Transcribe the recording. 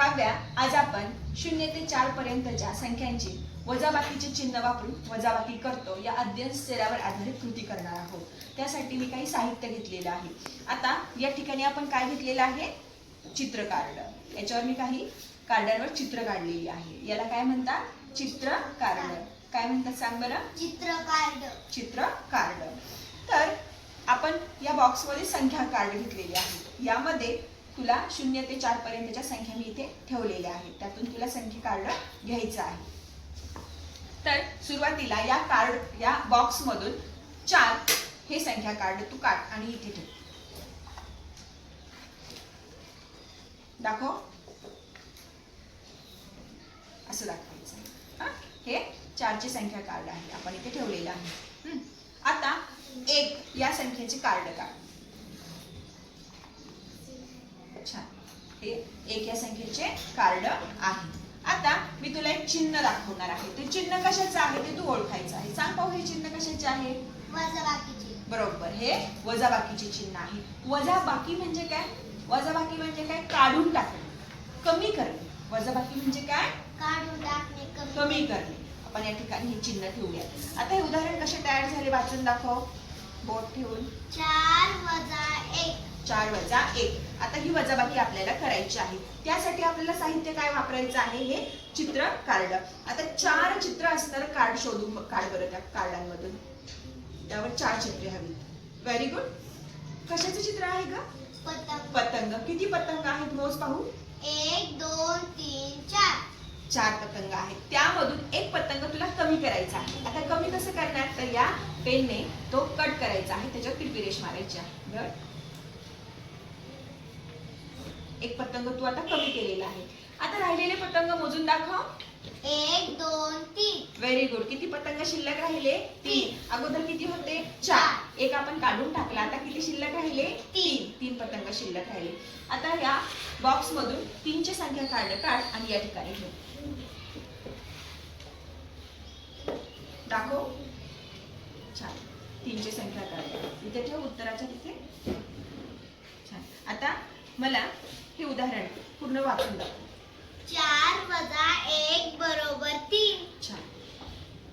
काव्या आज आपण शून्य ते चार पर्यंतच्या संख्यांची वजाबाकीचे चिन्ह वापरून वजाबाकी करतो या अध्ययन स्तरावर आधारित कृती करणार आहोत. त्यासाठी मी काही साहित्य घेतलेलं आहे. आता या ठिकाणी आपण काय घेतलेलं आहे? चित्र कार्ड याच्यावर मी काही कार्डांवर चित्र काढलेली आहे. याला काय म्हणतात? चित्र कार्ड काय म्हणतात सांग बरं? चित्र कार्ड चित्र कार्ड तर आपण या बॉक्समध्ये संख्या कार्ड घेतलेली आहे. यामध्ये तुला शून्य ते चार पर्यंतच्या संख्या मी इथे ठेवलेल्या आहेत. त्यातून तुला संख्या कार्ड घ्यायचं आहे. तर सुरुवातीला या कार्ड या बॉक्समधून चार हे संख्या कार्ड तू काढ आणि इथे ठेव. दाखव. असं दाखवायचं. हे? चारची संख्या कार्ड आहे. आपण इथे ठेवलेलं आहे. आता एक या संख्येचे कार्ड काढ. छान. हे एक या संख्येचे कार्ड आहे. आता मी तुला एक चिन्ह दाखवणार आहे. ते चिन्ह कशाचं आहे ते तू ओळखायचं आहे. सांग पाहू हे चिन्ह कशाचे आहे? बरोबर. हे वजाबाकीचे चिन्ह आहे. वजाबाकी म्हणजे काय? वजाबाकी म्हणजे काय? काढून टाकणे. कमी करणे. वजाबाकी म्हणजे काय? काढून टाकणे कमी करणे. आपण या ठिकाणी हे चिन्ह ठेवूया. आता हे उदाहरण कसे तयार झाले वाचून दाखव. बोट ठेवून. चार वजा एक. चार वजा एक. आता ही वजाबाकी आपल्याला करायची आहे. त्यासाठी आपल्याला साहित्य काय वापरायचं आहे? हे चित्र कार्ड. आता चार चित्र असणारं कार्ड शोधून काढ बरं त्या कार्डांमधून. त्यावर चार चित्रे हवी व्हेरी गुड कशाचं चित्र आहे का पतंग. पतंग. किती पतंग आहेत मोज पाहू? एक दोन तीन चार. चार पतंग आहेत. त्यामधून एक पतंग तुला कमी करायचा आहे. आता कमी कसं करणार? तर या पेनने तो कट करायचा आहे. त्याच्यावर तिरपी रेष मारायची आहे. बरं? एक पतंग तू आता कमी केलेला आहे. आता राहिलेले पतंग मोजून दाखव. एक दोन तीन. व्हेरी गुड किती पतंग शिल्लक राहिले? तीन. अगोदर किती होते? चार. एक आपण काढून टाकला. आता किती शिल्लक राहिले? तीन. तीन. पतंग शिल्लक राहिले. आता या बॉक्स मधून तीनची संख्या काढ काढ आणि या ठिकाणी ठेव. दाखव. छान. तीनची संख्या काढ. इथे ठेव. उत्तराच्या तिथे. छान. आता मला उदाहरण पूर्ण वाचून दाखव. चार वजा एक बरोबर तीन. छान